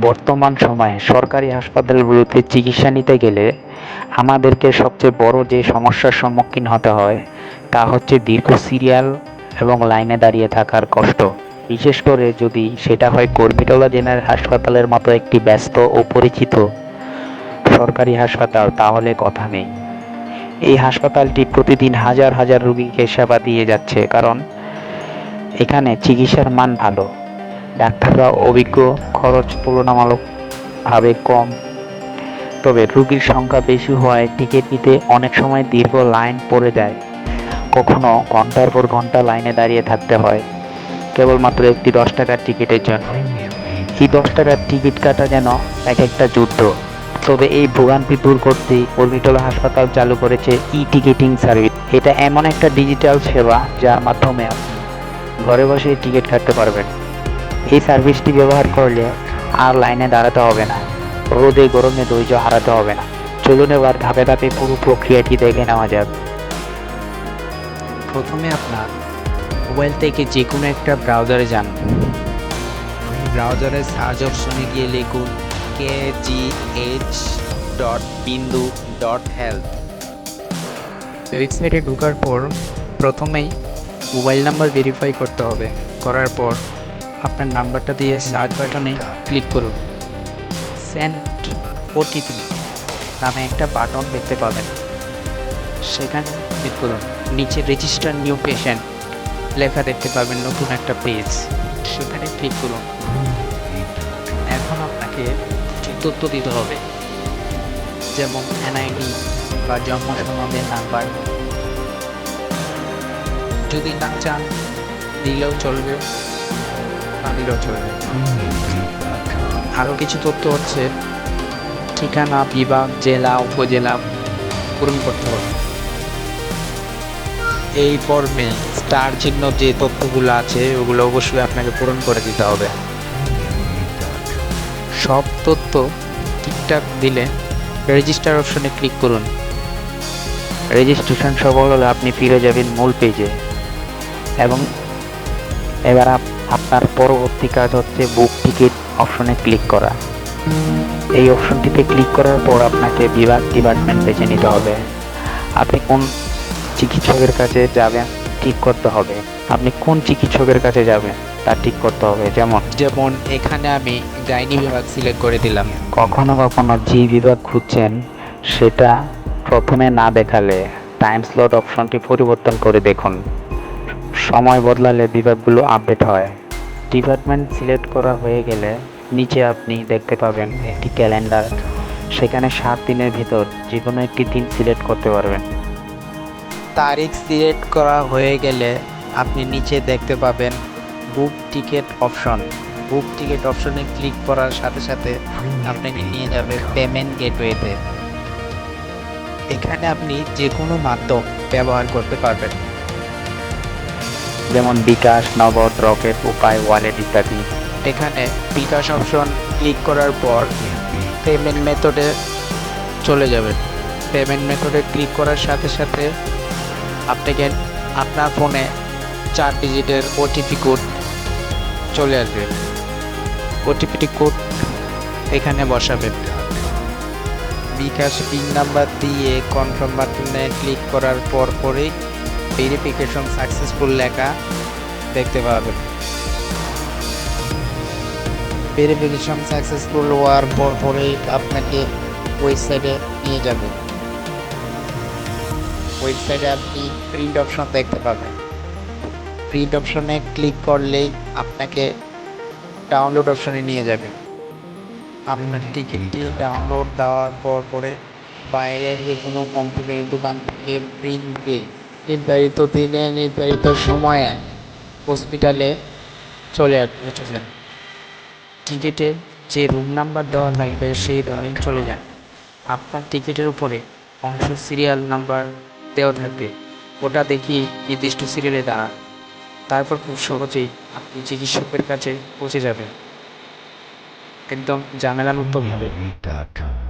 বর্তমান সময়ে সরকারি হাসপাতালগুলোতে চিকিৎসা নিতে গেলে আমাদেরকে সবচেয়ে বড় যে সমস্যার সম্মুখীন হতে হয়, তা হচ্ছে দীর্ঘ সিরিয়াল এবং লাইনে দাঁড়িয়ে থাকার কষ্ট। বিশেষ করে যদি সেটা হয় কর্মীটোলা জেনারেল হাসপাতালের মতো একটি ব্যস্ত ও পরিচিত সরকারি হাসপাতাল, তাহলে কথা নেই। এই হাসপাতালটি প্রতিদিন হাজার হাজার রুগীকে সেবা দিয়ে যাচ্ছে, কারণ এখানে চিকিৎসার মান ভালো। ডাক্তাররা অভিজ্ঞ, খরচ তুলনামূলকভাবে কম। তবে রোগীর সংখ্যা বেশি হওয়ায় টিকিট নিতে অনেক সময় দীর্ঘ লাইন পড়ে যায়। কখনো ঘণ্টার পর ঘণ্টা লাইনে দাঁড়িয়ে থাকতে হয়। কেবলমাত্র একটি দশ টাকার টিকিটের জন্য। এই দশ টাকার টিকিট কাটা যেন এক একটা যুদ্ধ। তবে এই ভোগান্তি দূর করতে কর্মীটোলা হাসপাতাল চালু করেছে ই টিকিটিং সার্ভিস। এটা এমন একটা ডিজিটাল সেবা যার মাধ্যমে ঘরে বসে টিকিট কাটতে পারবেন। এই সার্ভিসটি ব্যবহার করলে আর লাইনে দাঁড়াতে হবে না। রোদে গরমে ধৈর্য হারাতে হবে না। চলুন এবার ধাপে ধাপে পুরো প্রক্রিয়াটি দেখে নেওয়া যাক। প্রথমে আপনার মোবাইল থেকে যে কোনো একটা ব্রাউজারে যান। ব্রাউজারে সার্চ অপশনে গিয়ে লিখুন কে জি এইচ ডট বিন্দু ডট হেলথ ওয়েবসাইটে ঢোকার পর প্রথমেই মোবাইল নাম্বার ভেরিফাই করতে হবে। করার পর আপনার নাম্বারটা দিয়ে সার্চ বাটনে ক্লিক করুন। সেন্ড ওটিপি নামে একটা বাটন দেখতে পাবেন। সেখানে ক্লিক করুন। নিচে রেজিস্টার নিউ পেশেন্ট লেখা দেখতে পাবেন নতুন একটা পেজ সেখানে ক্লিক করুন। এখন আপনাকে তথ্য দিতে হবে। যেমন এনআইডি বা জন্ম সনদের নাম্বার। যদি না চান দিলেও চলবে। আরও কিছু তথ্য হচ্ছে ঠিকানা বিভাগ জেলা উপজেলা পূরণ করতে হবে। এই ফর্মে স্টার চিহ্ন যে তথ্যগুলো আছে ওগুলো অবশ্যই আপনাকে পূরণ করে দিতে হবে। সব তথ্য ঠিকঠাক দিলে রেজিস্টার অপশনে ক্লিক করুন। রেজিস্ট্রেশন সফল হলে আপনি ফিরে যাবেন মূল পেজে এবং এবার আপনার পরবর্তী কাজ হচ্ছে বুক টিকিট অপশনে ক্লিক করা। এই অপশনটিতে ক্লিক করার পর আপনাকে বিভাগ ডিপার্টমেন্ট বেছে নিতে হবে। আপনি কোন চিকিৎসকের কাছে যাবেন ঠিক করতে হবে। আপনি কোন চিকিৎসকের কাছে যাবেন তা ঠিক করতে হবে। যেমন যেমন এখানে আমি গাইনি বিভাগ সিলেক্ট করে দিলাম। কখনো কখনো যে বিভাগ খুঁজছেন সেটা প্রথমে না দেখালে টাইম স্লট অপশনটি পরিবর্তন করে দেখুন। সময় বদলালে বিভাগগুলো আপডেট হয়। ডিপার্টমেন্ট সিলেক্ট করা হয়ে গেলে নিচে আপনি দেখতে পাবেন একটি ক্যালেন্ডার সেখানে সাত দিনের ভিতর যে কোনো একটি দিন সিলেক্ট করতে পারবেন। তারিখ সিলেক্ট করা হয়ে গেলে আপনি নিচে দেখতে পাবেন book ticket option book ticket অপশনে ক্লিক করার সাথে সাথে আপনাকে নিয়ে যাবে পেমেন্ট গেটওয়েতে এখানে আপনি যে কোনো মাধ্যম ব্যবহার করতে পারবেন। যেমন বিকাশ, নগদ, রকেট, উপায় ওয়ালেট ইত্যাদি। এখানে বিকাশ অপশন ক্লিক করার পর পেমেন্ট মেথডে চলে যাবেন পেমেন্ট মেথডে ক্লিক করার সাথে সাথে আপনাকে আপনার ফোনে চার ডিজিটের ওটিপি কোড চলে আসবে। ওটিপিটি কোড এখানে বসাবেন বিকাশ পিন নাম্বার দিয়ে কনফার্ম বাটনে ক্লিক করার পর পরেই ভেরিফিকেশন সাকসেসফুল লেখা দেখতে পাবেন। ভেরিফিকেশন সাকসেসফুল হওয়ার পর পরেই আপনাকে ওয়েবসাইটে নিয়ে যাবে। ওয়েবসাইটে আপনি প্রিন্ট অপশন দেখতে পাবেন। প্রিন্ট অপশনে ক্লিক করলেই আপনাকে ডাউনলোড অপশনে নিয়ে যাবে। আপনার টিকিটটি ডাউনলোড দেওয়ার পর পরে বাইরে যে কোনো কম্পিউটারের দোকান থেকে প্রিন্ট দিয়ে নির্ধারিত দিনে, নির্ধারিত সময়ে হসপিটালে চলে আসবে চলে টিকিটে যে রুম নাম্বার দেওয়া লাগবে সেই ধরে চলে যান। আপনার টিকিটের উপরে অংশ সিরিয়াল নাম্বার দেওয়া থাকবে। ওটা দেখি নির্দিষ্ট সিরিয়ালে দাঁড়ান। তারপর খুব সহজেই আপনি চিকিৎসকের কাছে পৌঁছে যাবেন। একদম ঝামেলা মুক্তভাবে